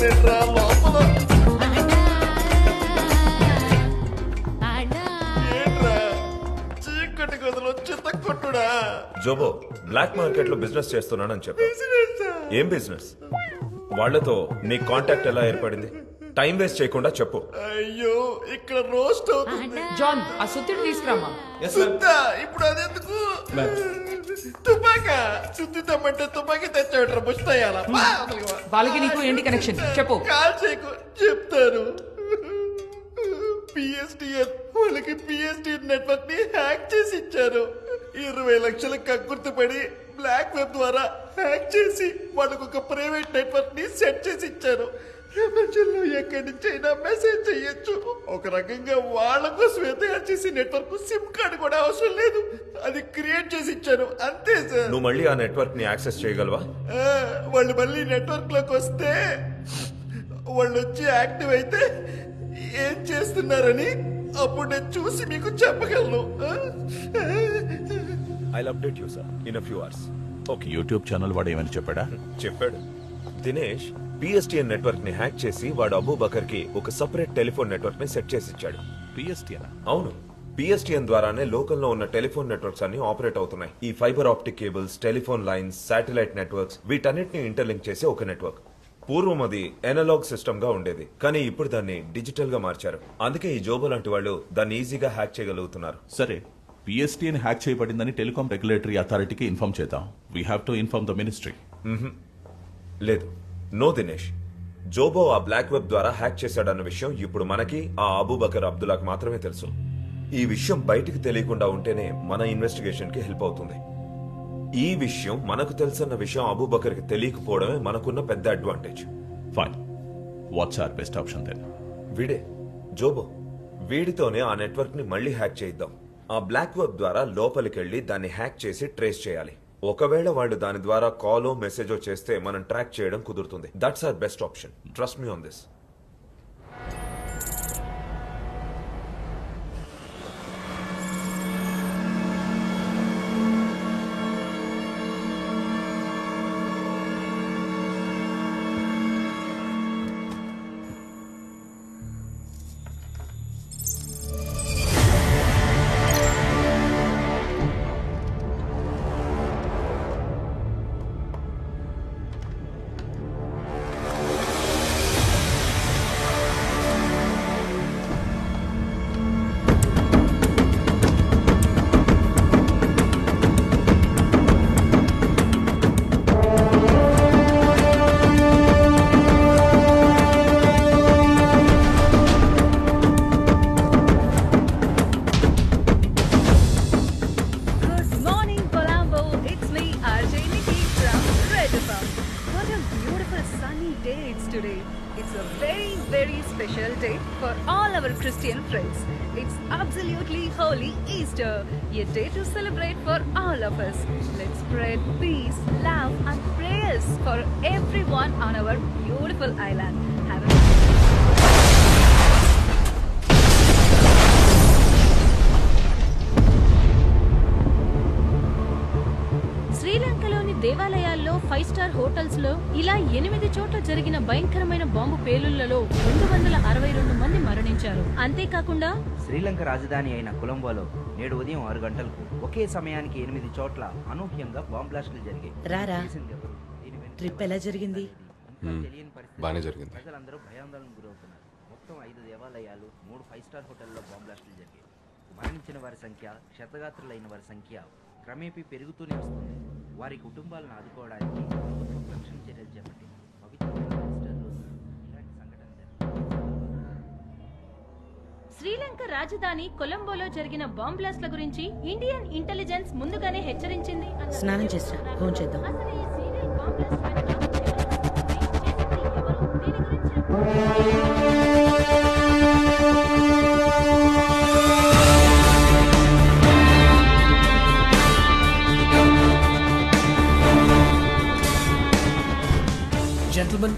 ఉందేంట్రా లోపల. ఏంట్రా? చీకటి గదిలో చిత్త కొట్టుడా జోబో బ్లాక్ మార్కెట్లో బిజినెస్ చేస్తున్నానని చెప్పు ఏం బిజినెస్? వాళ్ళతో నీ కాంటాక్ట్ ఎలా ఏర్పడింది? టైం వేస్ట్ చేయకుండా చెప్పు. అయ్యో ఇక్కడ రోస్ట్ అవుతుంది. జాన్ ఆ సుత్తిని తీసుకురామా సుత్తా ఇప్పుడు అదెందుకు? తుపాకా తమ్మంటే తుపాకీ తెచ్చాడు ముస్తాయాల వాళ్ళకి నీకు ఏంటి కనెక్షన్ చెప్పు. కాల్ చేయకు. చెప్తారు. పిఎస్టిఎన్ వాళ్ళకి పిఎస్టిఎన్ నెట్వర్క్ని హ్యాక్ చేసి ఇచ్చారు. ఇరవై లక్షల కక్కుర్తిపడి బ్లాక్ వెబ్ ద్వారా హ్యాక్ చేసి వాళ్ళకు ఒక ప్రైవేట్ నెట్వర్క్ని సెట్ చేసి ఇచ్చారు. ప్రపంచంలో ఎక్కడి నుంచి అయినా మెసేజ్ చెయ్యొచ్చు ఒక రకంగా వాళ్ళ కోసమే తయారు చేసి నెట్వర్క్ సిమ్ కార్డు కూడా అవసరం లేదు. అది క్రియేట్ చేసి ఇచ్చారు అంతే సార్. నువ్వు మళ్ళీ ఆ నెట్వర్క్ని యాక్సెస్ చేయగలవా? ఆ, వాళ్ళు మళ్ళీ నెట్వర్క్లోకి వస్తే వాళ్ళు వచ్చి యాక్టివ్ అయితే ఏం చేస్తున్నారని అప్పుడు నేను చూసి మీకు చెప్పగలను. ఆ? I update you sir in a few hours okay YouTube channel వాడు ఏమని చెప్పాడా? చెప్పాడు. దినేష్ పిఎస్టిఎన్ నెట్వర్క్ని హ్యాక్ చేసి వాడు అబూ బకర్కి ఒక సపరేట్ టెలిఫోన్ నెట్వర్క్ని సెట్ చేసి ఇచ్చాడు పిఎస్టీనా అవును. పిఎస్టిఎన్ ద్వారానే లోకల్లో ఉన్న టెలిఫోన్ నెట్వర్క్స్ అన్ని ఆపరేట్ అవుతున్నాయి. ఈ fibre optic cables telephone lines satellite networks వీటన్నిటిని ఇంటర్లింక్ చేసే ఒక నెట్వర్క్. పూర్వం అది ఎనలాగ్ సిస్టమ్గా ఉండేది. కానీ ఇప్పుడు దాన్ని డిజిటల్గా మార్చారు. అందుకే ఈ జోబో లాంటి వాళ్ళు దాన్ని ఈజీగా హ్యాక్ చేయగలుగుతున్నారు. సరే. పిఎస్టీని హ్యాక్ చేయబడిందని టెలికాం రెగ్యులేటరీ అథారిటీకి ఇన్ఫార్మ్ చేద్దాం. We have to inform the ministry లేదు. నో దినేష్. జోబో ఆ బ్లాక్ వెబ్ ద్వారా హ్యాక్ చేశాడన్న విషయం ఇప్పుడు మనకి ఆ అబూబకర్ అబ్దుల్లాకి మాత్రమే తెలుసు. ఈ విషయం బయటికి తెలియకుండా ఉంటేనే మన ఇన్వెస్టిగేషన్కి హెల్ప్ అవుతుంది. ఈ విషయం మనకు తెలుసన్న విషయం అబూబకర్కి తెలియకపోవడమే మనకున్న పెద్ద advantage. Fine what's our best option then వీడే. జోబో. వీడితోనే ఆ నెట్వర్క్ని మళ్ళీ హ్యాక్ చేయిద్దాం. ఆ బ్లాక్ వెబ్ ద్వారా లోపలికెళ్ళి దాన్ని హ్యాక్ చేసి ట్రేస్ చేయాలి. ఒకవేళ వాళ్ళు దాని ద్వారా కాలో మెసేజో చేస్తే మనం ట్రాక్ చేయడం కుదురుతుంది. That's our best option trust me on this for all our Christian friends. It's absolutely holy Easter, a day to celebrate for all of us. Let's spread peace, love, and prayers for everyone on our beautiful island. శ్రీలంకలోని దేవాలయాల్లో five star హోటల్స్లో ఇలా ఎనిమిది చోట్ల జరిగిన భయంకరమైన bomb పేలుళ్ళలో రెండు వందల అరవై రెండు మంది మరణించారు అంతేకాకుండా శ్రీలంక రాజధాని అయిన కొలంబోలో నేడు ఉదయం ఆరు గంటలకు ఒకే సమయానికి ఎనిమిది చోట్ల అనూహ్యంగా బాంబ్ బ్లాస్టులు జరిగాయి రారా. ట్రిప్ ఎలా జరిగింది? ఇంకా తెలియని పరిస్థితి. బానే జరిగింది. ప్రజలందరూ భయాందోళనకు గురవుతున్నారు మొత్తం ఐదు దేవాలయాలు మూడు ఫైవ్ స్టార్ హోటల్లో బాంబ్ బ్లాస్టులు జరిగాయి మరణించిన వారి సంఖ్య క్షతగాత్రులైన వారి సంఖ్య క్రమేపీ పెరుగుతూనే వస్తుంది వారి కుటుంబాలను ఆదుకోవడానికి ప్రభుత్వం రక్షణ చర్యలు చేపట్టింది ఇలాంటి సంఘటన శ్రీలంక రాజధాని కొలంబోలో జరిగిన బాంబ్ బ్లాస్ట్ల గురించి ఇండియన్ ఇంటెలిజెన్స్ ముందుగానే హెచ్చరించింది. స్నానం చేసిరా, ఫోన్ చేద్దాం. అసలు ఈ సీరియల్ బాంబ్ బ్లాస్ట్ వెనుక ఎవరు? దీని గురించి Gentlemen,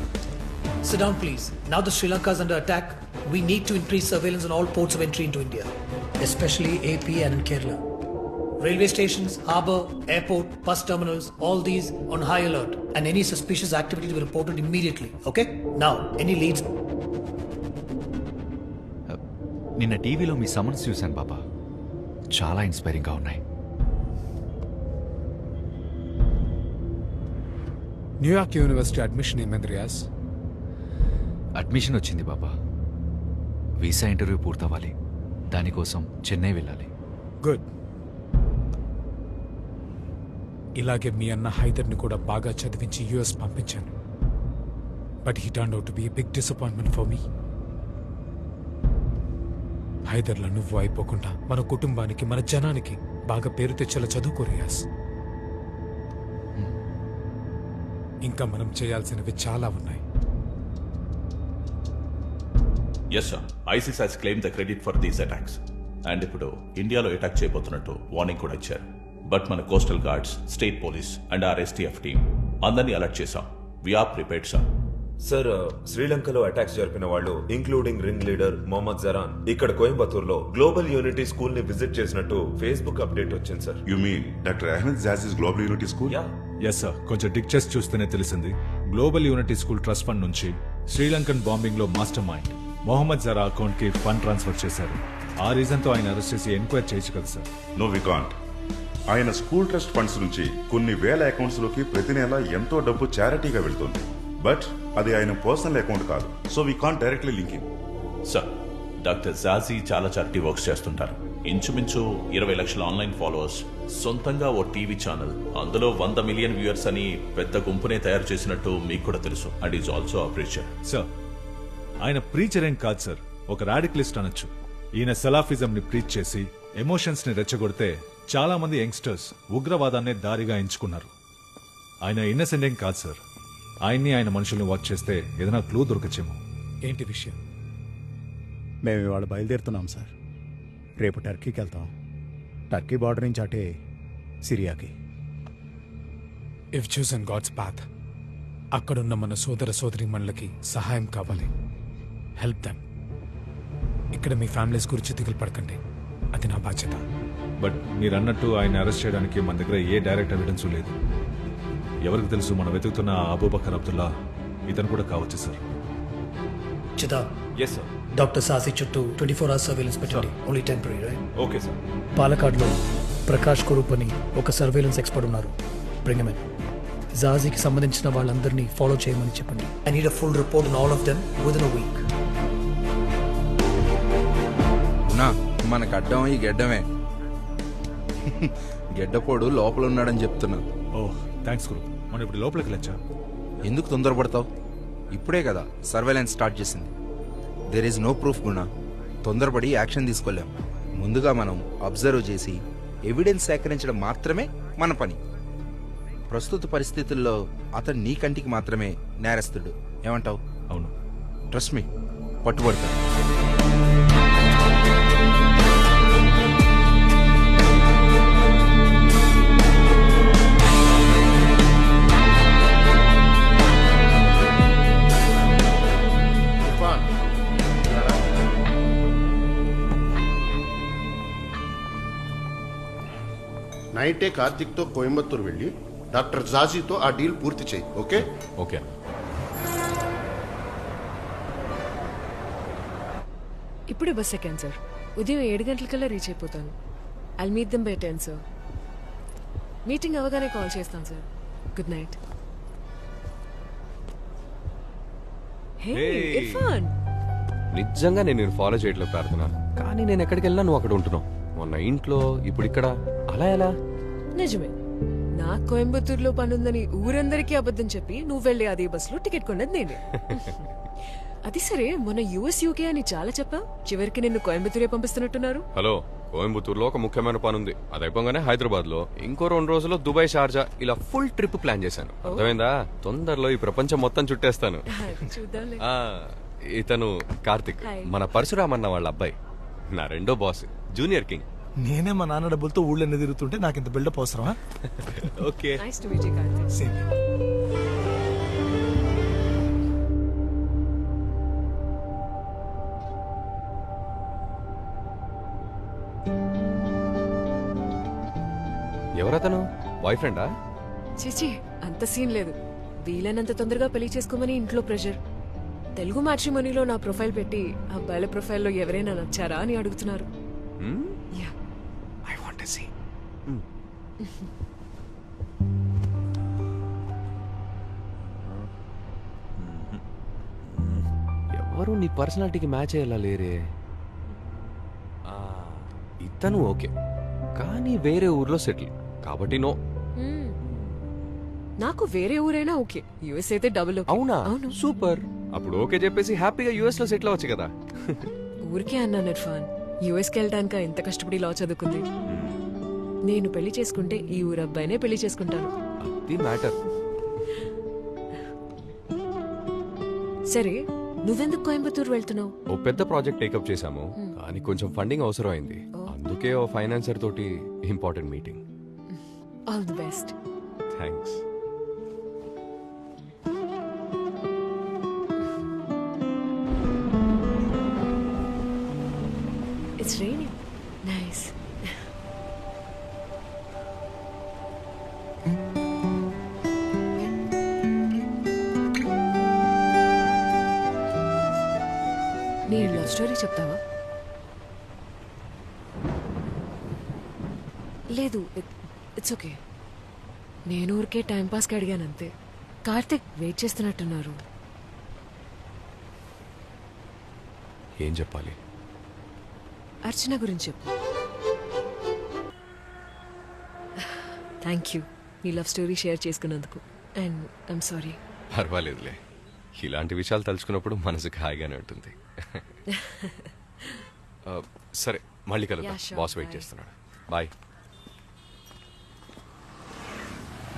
sit down please. Now that Sri Lanka is under attack, we need to increase surveillance on all ports of entry into India, especially AP and in Kerala. railway stations, harbour, airport, bus terminals, all these on high alert. And any suspicious activity to be reported immediately. Okay? Now, any leads? నిన్న టీవీలో మీ summons చూశాను బాబా చాలా ఇన్స్పైరింగ్గా ఉన్నాయి New York university admission ఏమైంది Riyaz? Admission వచ్చింది బాబా. Visa interview పూర్తవ్వాలి. దానికోసం చెన్నై వెళ్ళాలి. Good ఇలాగే మీ అన్న హైదర్ని కూడా బాగా చదివించి యుఎస్ పంపించాను. But he turn out be big disappointment for me హైదర్లో నువ్వు అయిపోకుండా మన కుటుంబానికి మన జనానికి బాగా పేరు తెచ్చేలా చదువుకో రియాజ్. ఇంకా మనం చేయాల్సినవి చాలా ఉన్నాయి. Yes sir ISIS has claim the credit for these attacks and ఇప్పుడు ఇండియాలో అటాక్ చేయబోతున్నట్టు వార్నింగ్ కూడా ఇచ్చారు. బట్ మన coastal guards state police and R STF team అందరినీ అలర్ట్ చేశాం. We are prepared sir sir శ్రీలంకలో అటాక్స్ జరిపిన వాళ్ళు including ring leader Mohammed Zahran ఇక్కడ కోయంబత్తూర్లో గ్లోబల్ యూనిటీ స్కూల్ని విజిట్ చేసినట్టు ఫేస్బుక్ అప్డేట్ వచ్చింది sir you mean doctor Ahmed జాజీస్ global unity school ya yes sir కొంచెం డిక్ చేసి చూస్తేనే తెలిసింది. Global unity School trust fund నుంచి శ్రీలంకన్ బాంబింగ్లో మాస్టర్ మైండ్ మొహమ్మద్ జరా అకౌంట్కి ఫండ్ ట్రాన్స్ఫర్ చేశారు. ఆ రీజన్తో ఆయన అరెస్ట్ చేసి ఎంక్వైరీ చేయొచ్చు కదా సార్ నో వి కాంట్ ఆయన స్కూల్ ట్రస్ట్ ఫండ్స్ నుంచి కొన్ని వేల అకౌంట్స్లోకి ప్రతి నెల ఎంతో డబ్బు చారిటీగా వెళ్తుంది. బట్ అది ఆయన పర్సనల్ అకౌంట్ కాదు. So we can't directly linking sir doctor జాజీ చాలా చారిటీ వర్క్స్ చేస్తుంటారు. ఇంచుమించు ఇరవై లక్షల ఆన్లైన్ ఫాలోవర్స్ సొంతంగా ఓ టీవీ ఛానల్. అందులో వంద మిలియన్ వ్యూయర్స్ అని పెద్ద గుంపునే తయారు చేసినట్టు మీకు కూడా తెలుసు. And is also appreciator sir ఆయన ప్రీచర్ ఏం కాదు సార్. ఒక రాడికలిస్ట్ అనొచ్చు. ఈయన సెలాఫిజం ని ప్రీచ్ చేసి ఎమోషన్స్ని రెచ్చగొడితే చాలా మంది యంగ్స్టర్స్ ఉగ్రవాదాన్నే దారిగా ఎంచుకున్నారు. ఆయన ఇన్నసెంట్ ఏం కాదు సార్. ఆయన్ని ఆయన మనుషుల్ని వాచ్ చేస్తే ఏదైనా క్లూ దొరకచ్చేమో. ఏంటి విషయం? మేము ఇవాళ బయలుదేరుతున్నాం సార్. రేపు టర్కీకి వెళ్తాం. టర్కీ బార్డర్ నుంచి అటే సిరియాకి. ఇఫ్ చూసన్ గాడ్స్ పాత్ అక్కడున్న మన సోదర సోదరి మనలకి సహాయం కావాలి. హెల్ప్ దెమ్ ఇక్కడ మీ ఫ్యామిలీస్ గురించి దిగులు పడకండి. అది నా బాధ్యత. బట్ మీరు అన్నట్టు ఆయన అరెస్ట్ చేయడానికి మన దగ్గర ఏ డైరెక్ట్ ఎవిడెన్స్ లేదు. ఎవరికి తెలుసు మనం వెతుకుతున్న ఆ అబూబకర్ అబ్దుల్లా ఇతను కూడా కావచ్చు sir. Chita, yes sir Dr. Sasi చుట్టూ ట్వంటీ ఫోర్ అవర్స్ సర్వేలెన్స్ పెట్టండి only temporary right okay sir. పాలకాడ్లో Prakash Kurup అని ఒక సర్వేలెన్స్ ఎక్స్పర్ట్ ఉన్నారు. బ్రింగమెన్ జాజీకి సంబంధించిన వాళ్ళందరినీ ఫాలో చేయమని చెప్పండి. I need a full report on all of them within week మనకు అడ్డం ఈ గెడ్డమే. గెడ్డపోడు లోపల ఉన్నాడని చెప్తున్నా. ఓ థ్యాంక్స్ గురు. మనం ఇప్పుడు లోపలికి వెళ్ళచ్చా ఎందుకు తొందరపడతావు? ఇప్పుడే కదా సర్వేలెన్స్ స్టార్ట్ చేసింది. There is no proof Guna తొందరపడి యాక్షన్ తీసుకోలేం. ముందుగా మనం అబ్జర్వ్ చేసి ఎవిడెన్స్ సేకరించడం మాత్రమే మన పని. ప్రస్తుత పరిస్థితుల్లో అతను నీ కంటికి మాత్రమే నేరస్తుడు. ఏమంటావు? అవును. ట్రస్ట్ మీ పట్టుబడతాను నైటే కార్తిక్తో కోయంబత్తూరు వెళ్ళి డాక్టర్ జాజీతో ఆ డీల్ పూర్తి చేయి ఓకే? ఓకే ఇప్పుడే బస్ ఎక్కాను సార్. ఉదయం ఏడు గంటలకల్లా రీచ్ అయిపోతాను. I meet them by ten sir meeting అవగానే కాల్ చేస్తాను sir good night hey Irfan నిజంగా నేను నేను ఫాలో చేయట్లేదు ప్రార్థన. కానీ నేను ఎక్కడికి వెళ్ళినా నువ్వు అక్కడ ఉంటున్నావు. మొన్న ఇంట్లో ఇప్పుడు ఇక్కడ అలా ఎలా? నిజమే. నా కోయంబత్తూరులో పనుందని ఊరందరికీ అబద్ధం చెప్పి నువ్వు వెళ్ళి అదే బస్సులో టికెట్ కొన్నది నేనే. అది సరే మొన్న యుఎస్ యూకే అని చాలా చెప్పావు. చివరికి నిన్ను కోయంబత్తూరే పంపిస్తున్నట్టున్నారు. హలో కోయంబత్తూరులో ఒక ముఖ్యమైన పని ఉంది అది అయిపోగానే హైదరాబాద్లో ఇంకో రెండు రోజుల్లో దుబాయ్ షార్జా ఇలా ఫుల్ ట్రిప్ ప్లాన్ చేశాను. అర్థమైందా? తొందరలో ఈ ప్రపంచం మొత్తం చుట్టేస్తాను. ఆ, ఇతను కార్తిక్. మన పరశురామ్ అన్న వాళ్ళ అబ్బాయి. నా రెండో బాస్ జూనియర్ కింగ్. నేనే మా నాన్న డబ్బులతో ఊళ్ళో తిరుగుతుంటే నాకు ఇంత బిల్డప్ అవసరమా? Okay. Nice to meet you Karthik same boy ఫ్రెండా చిచి అంత సీన్ లేదు. వీలైనంత తొందరగా పెళ్ళి చేసుకోమని ఇంట్లో ప్రెషర్. తెలుగు మ్యాట్రిమోనీలో నా ప్రొఫైల్ పెట్టి అబ్బాయిల ప్రొఫైల్లో ఎవరైనా నచ్చారా? అని అడుగుతున్నారు. యా సీ ఎవరు నీ పర్సనాలిటీకి మ్యాచ్ అయ్యేలా లేరే? ఇతను ఓకే కానీ వేరే ఊర్లో సెటిల్. కాబట్టి నో. నాకు వేరే ఊరైనా ఓకే. యుఎస్ అయితే డబుల్ అవునా? అవును. సూపర్. అప్పుడు ఓకే చెప్పేసి హ్యాపీగా యుఎస్లో సెటిల్ అవ్వచ్చు కదా. ఊరికే అన్నాను ఇర్ఫాన్. యుఎస్కి వెళ్ళడానికి ఎంత కష్టపడి లా చదువుకుంది? నేను పెళ్ళి చేసుకుంటే ఈ ఊరు అబ్బాయినే పెళ్ళి చేసుకుంటాను. ది మ్యాటర్ సరే నువ్వెందుకు కోయంబత్తూరు వెళ్తున్నావు? ఓ పెద్ద ప్రాజెక్ట్ టేకప్ చేశాము. కానీ కొంచెం ఫండింగ్ అవసరం అయింది అందుకే ఓ ఫైనాన్సర్ తోటి important meeting. All the best. Thanks story చెప్తావా? లేదు ఇట్స్ ఓకే నేను ఊరికే టైంపాస్కి అడిగాను అంతే. కార్తిక్ వెయిట్ చేస్తున్నట్టున్నారు. ఏం చెప్పాలి? అర్చన గురించి చెప్పు. థ్యాంక్ యూ నీ లవ్ స్టోరీ షేర్ చేసుకున్నందుకు. అండ్ ఐమ్ సారీ పర్వాలేదులే. ఇలాంటి విషయాలు తలుచుకున్నప్పుడు మనసుకు హాయిగానే ఉంటుంది. సరే మళ్ళీ కలుద్దాం. Boss wait. చేస్తున్నాడు బాయ్